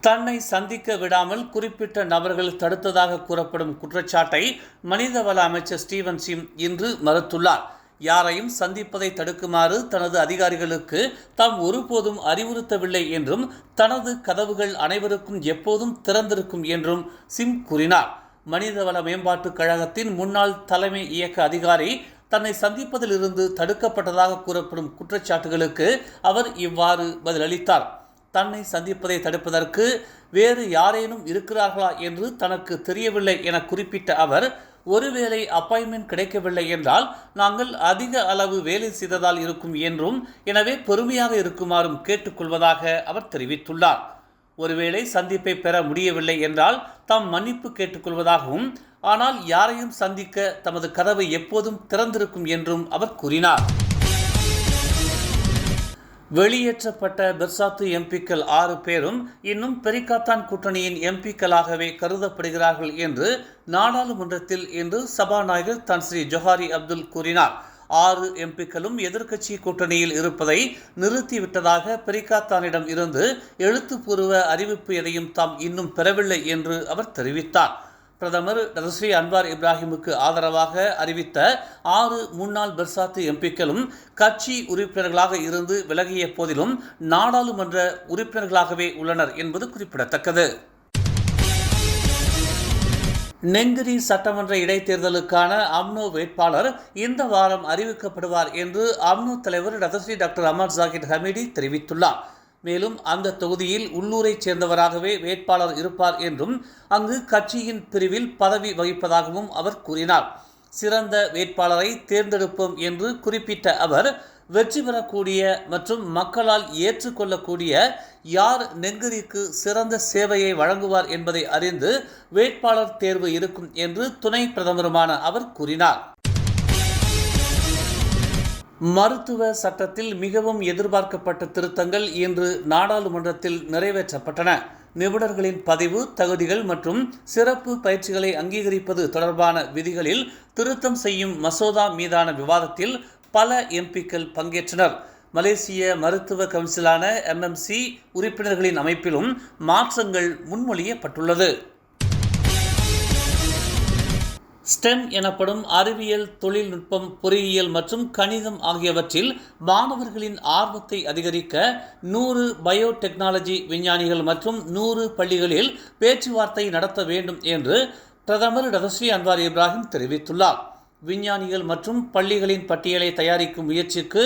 தன்னை சந்திக்க விடாமல் குறிப்பிட்ட நபர்கள் தடுத்ததாக கூறப்படும் குற்றச்சாட்டை மனிதவள அமைச்சர் ஸ்டீவன் சிம் இன்று மறுத்துள்ளார். யாரையும் சந்திப்பதை தடுக்குமாறு தனது அதிகாரிகளுக்கு தாம் ஒருபோதும் அறிவுறுத்தவில்லை என்றும் தனது கதவுகள் அனைவருக்கும் எப்போதும் திறந்திருக்கும் என்றும் சிம் கூறினார். மனிதவள மேம்பாட்டுக் கழகத்தின் முன்னாள் தலைமை இயக்க அதிகாரி தன்னை சந்திப்பதிலிருந்து தடுக்கப்பட்டதாக கூறப்படும் குற்றச்சாட்டுகளுக்கு அவர் இவ்வாறு பதிலளித்தார். தன்னை சந்திப்பதை தடுப்பதற்கு வேறு யாரேனும் இருக்கிறார்களா என்று தனக்கு தெரியவில்லை என குறிப்பிட்ட அவர் ஒருவேளை அப்பாயின்மெண்ட் கிடைக்கவில்லை என்றால் நாங்கள் அதிக அளவு வேலை செய்ததால் இருக்கும் என்றும் எனவே பொறுமையாக இருக்குமாறும் கேட்டுக்கொள்வதாக அவர் தெரிவித்துள்ளார். ஒருவேளை சந்திப்பை பெற முடியவில்லை என்றால் தாம் மன்னிப்பு கேட்டுக்கொள்வதாகவும் ஆனால் யாரையும் சந்திக்க தமது கதவை எப்போதும் திறந்திருக்கும் என்றும் அவர் கூறினார். வெளியேற்றப்பட்ட பெர்சாத்து எம்பிக்கள் ஆறு பேரும் இன்னும் பெரிகாத்தான் கூட்டணியின் எம்பிக்களாகவே கருதப்படுகிறார்கள் என்று நாடாளுமன்றத்தில் இன்று சபாநாயகர் தன் ஸ்ரீ ஜொஹாரி அப்துல் கூறினார். ஆறு எம்பிக்களும் எதிர்க்கட்சி கூட்டணியில் இருப்பதை நிறுத்திவிட்டதாக பெரிகாத்தானிடம் இருந்து எழுத்துப்பூர்வ அறிவிப்பு எதையும் தாம் இன்னும் பெறவில்லை என்று அவர் தெரிவித்தார். பிரதமர் ரஸ்ரீ அன்வார் இப்ராஹிமுக்கு ஆதரவாக அறிவித்த ஆறு முன்னாள் பெர்சாத்து எம்பிக்களும் கட்சி உறுப்பினர்களாக இருந்து விலகிய போதிலும் நாடாளுமன்ற உறுப்பினர்களாகவே உள்ளனர் என்பது குறிப்பிடத்தக்கது. நெங்கிரி சட்டமன்ற இடைத்தேர்தலுக்கான அம்னோ வேட்பாளர் இந்த வாரம் அறிவிக்கப்படுவார் என்று அம்னோ தலைவர் ரதஸ்ரீ டாக்டர் அமர் ஜாகிர் ஹமீடி தெரிவித்துள்ளார். மேலும் அந்த தொகுதியில் உள்ளூரைச் சேர்ந்தவராகவே வேட்பாளர் இருப்பார் என்றும் அங்கு கட்சியின் பிரிவில் பதவி வகிப்பதாகவும் அவர் கூறினார். சிறந்த வேட்பாளரை தேர்ந்தெடுப்போம் என்று குறிப்பிட்ட அவர் வெற்றி பெறக்கூடிய மற்றும் மக்களால் ஏற்றுக்கொள்ளக்கூடிய யார் நெங்கிரிக்கு சிறந்த சேவையை வழங்குவார் என்பதை அறிந்து வேட்பாளர் தேர்வு இருக்கும் என்று துணை பிரதமருமான அவர் கூறினார். மருத்துவ சட்டத்தில் மிகவும் எதிர்பார்க்கப்பட்ட திருத்தங்கள் இன்று நாடாளுமன்றத்தில் நிறைவேற்றப்பட்டன. நிபுணர்களின் பதிவு தகுதிகள் மற்றும் சிறப்பு பயிற்சிகளை அங்கீகரிப்பது தொடர்பான விதிகளில் திருத்தம் செய்யும் மசோதா மீதான விவாதத்தில் பல எம்பிக்கள் பங்கேற்றனர். மலேசிய மருத்துவ கவுன்சிலான எம்எம்சி உறுப்பினர்களின் அமைப்பிலும் மாற்றங்கள் முன்மொழியப்பட்டுள்ளது. ஸ்டெம் எனப்படும் அறிவியல் தொழில்நுட்பம் பொறியியல் மற்றும் கணிதம் ஆகியவற்றில் மாணவர்களின் ஆர்வத்தை அதிகரிக்க நூறு பயோடெக்னாலஜி விஞ்ஞானிகள் மற்றும் நூறு பள்ளிகளில் பேச்சுவார்த்தை நடத்த வேண்டும் என்று பிரதமர் டதஸ்ரீ அன்வார் இப்ராஹிம் தெரிவித்துள்ளார். விஞ்ஞானிகள் மற்றும் பள்ளிகளின் பட்டியலை தயாரிக்கும் முயற்சிக்கு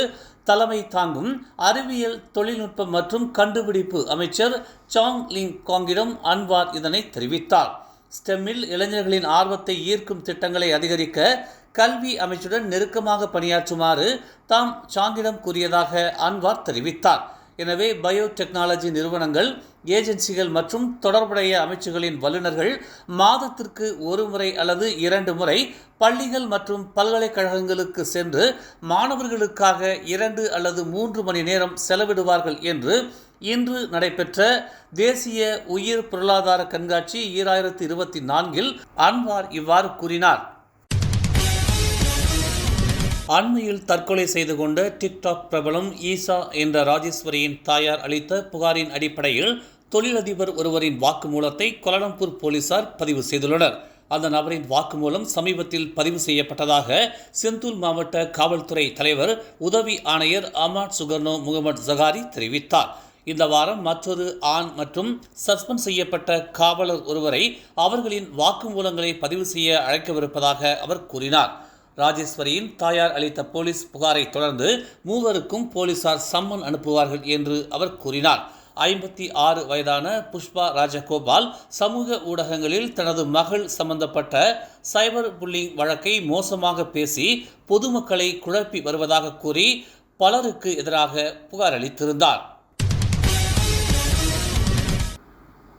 தலைமை தாங்கும் அறிவியல் தொழில்நுட்பம் மற்றும் கண்டுபிடிப்பு அமைச்சர் சாங் லிங் காங்கிடம் அன்வார் இதனை தெரிவித்தார். ஸ்டெம்மில் இளைஞர்களின் ஆர்வத்தை ஈர்க்கும் திட்டங்களை அதிகரிக்க கல்வி அமைச்சுடன் நெருக்கமாக பணியாற்றுமாறு தாம் சாங்கிடம் கூறியதாக அன்வார் தெரிவித்தார். எனவே பயோடெக்னாலஜி நிறுவனங்கள் ஏஜென்சிகள் மற்றும் தொடர்புடைய அமைச்சுகளின் வல்லுநர்கள் மாதத்திற்கு ஒரு முறை அல்லது இரண்டு முறை பள்ளிகள் மற்றும் பல்கலைக்கழகங்களுக்கு சென்று மாணவர்களுக்காக இரண்டு அல்லது மூன்று மணி நேரம் செலவிடுவார்கள் என்று இன்று நடைபெற்ற தேசிய உயிர் பொருளாதார கண்காட்சி ஈராயிரத்தி இருபத்தி நான்கில் அன்வார் இவ்வாறு கூறினார். அண்மையில் தற்கொலை செய்து கொண்ட டிக்டாக் பிரபலம் ஈசா என்ற ராஜேஸ்வரியின் தாயார் அளித்த புகாரின் அடிப்படையில் தொழிலதிபர் ஒருவரின் வாக்குமூலத்தை கோலாலம்பூர் போலீசார் பதிவு செய்துள்ளனர். அந்த நபரின் வாக்குமூலம் சமீபத்தில் பதிவு செய்யப்பட்டதாக செந்தூர் மாவட்ட காவல்துறை தலைவர் உதவி ஆணையர் அமாட் சுகர்னோ முகமது ஜகாரி தெரிவித்தார். இந்த வாரம் மற்றொரு ஆண் மற்றும் சஸ்பெண்ட் செய்யப்பட்ட காவலர் ஒருவரை அவர்களின் வாக்குமூலங்களை பதிவு செய்ய அழைக்கவிருப்பதாக அவர் கூறினார். ராஜேஸ்வரியின் தாயார் அளித்த போலீஸ் புகாரை தொடர்ந்து மூவருக்கும் போலீசார் சம்மன் அனுப்புவார்கள் என்று அவர் கூறினார். ஐம்பத்தி ஆறு வயதான புஷ்பா ராஜகோபால் சமூக ஊடகங்களில் தனது மகள் சம்பந்தப்பட்ட சைபர் புல்லிங் வழக்கை மோசமாக பேசி பொதுமக்களை குழப்பி வருவதாக கூறி பலருக்கு எதிராக புகார்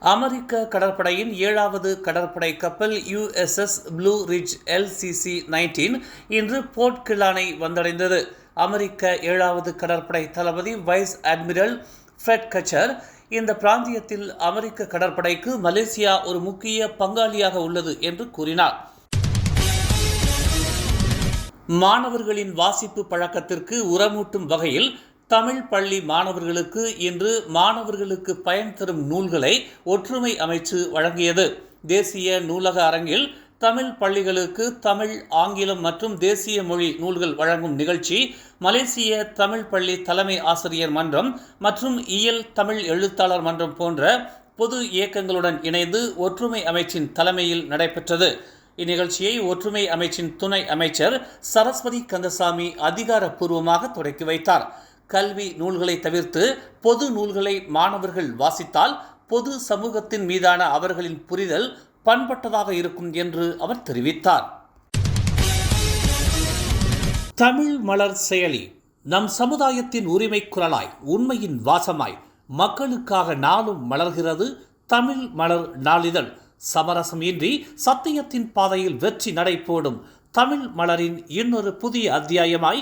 அமெரிக்க கடற்படையின் ஏழாவது கடற்படை கப்பல் USS Blue Ridge LCC nineteen இன்று போர்ட் கிளானை வந்தடைந்தது. அமெரிக்க ஏழாவது கடற்படை தளபதி வைஸ் அட்மிரல் ஃப்ரெட் கச்சர் இந்த பிராந்தியத்தில் அமெரிக்க கடற்படைக்கு மலேசியா ஒரு முக்கிய பங்காளியாக உள்ளது என்று கூறினார். மாணவர்களின் வாசிப்பு பழக்கத்திற்கு உரமூட்டும் வகையில் தமிழ் பள்ளி மாணவர்களுக்கு இன்று மாணவர்களுக்கு பயன் தரும் நூல்களை ஒற்றுமை அமைச்சு வழங்கியது. தேசிய நூலக அரங்கில் தமிழ் பள்ளிகளுக்கு தமிழ் ஆங்கிலம் மற்றும் தேசிய மொழி நூல்கள் வழங்கும் நிகழ்ச்சி மலேசிய தமிழ் பள்ளி தலைமை ஆசிரியர் மன்றம் மற்றும் இயல் தமிழ் எழுத்தாளர் மன்றம் போன்ற பொது இயக்கங்களுடன் இணைந்து ஒற்றுமை அமைச்சின் தலைமையில் நடைபெற்றது. இந்நிகழ்ச்சியை ஒற்றுமை அமைச்சின் துணை அமைச்சர் சரஸ்வதி கந்தசாமி அதிகாரப்பூர்வமாக தொடக்கி வைத்தார். கல்வி நூல்களை தவிர்த்து பொது நூல்களை மாணவர்கள் வாசித்தால் பொது சமூகத்தின் மீதான அவர்களின் புரிதல் பண்பட்டதாக இருக்கும் என்று அவர் தெரிவித்தார். தமிழ் மலர் செயலி நம் சமுதாயத்தின் உரிமை குரலாய் உண்மையின் வாசமாய் மக்களுக்காக நாளும் மலர்கிறது தமிழ் மலர் நாளிதழ். சமரசம் இன்றி சத்தியத்தின் பாதையில் வெற்றி நடை போடும் தமிழ் மலரின் இன்னொரு புதிய அத்தியாயமாய்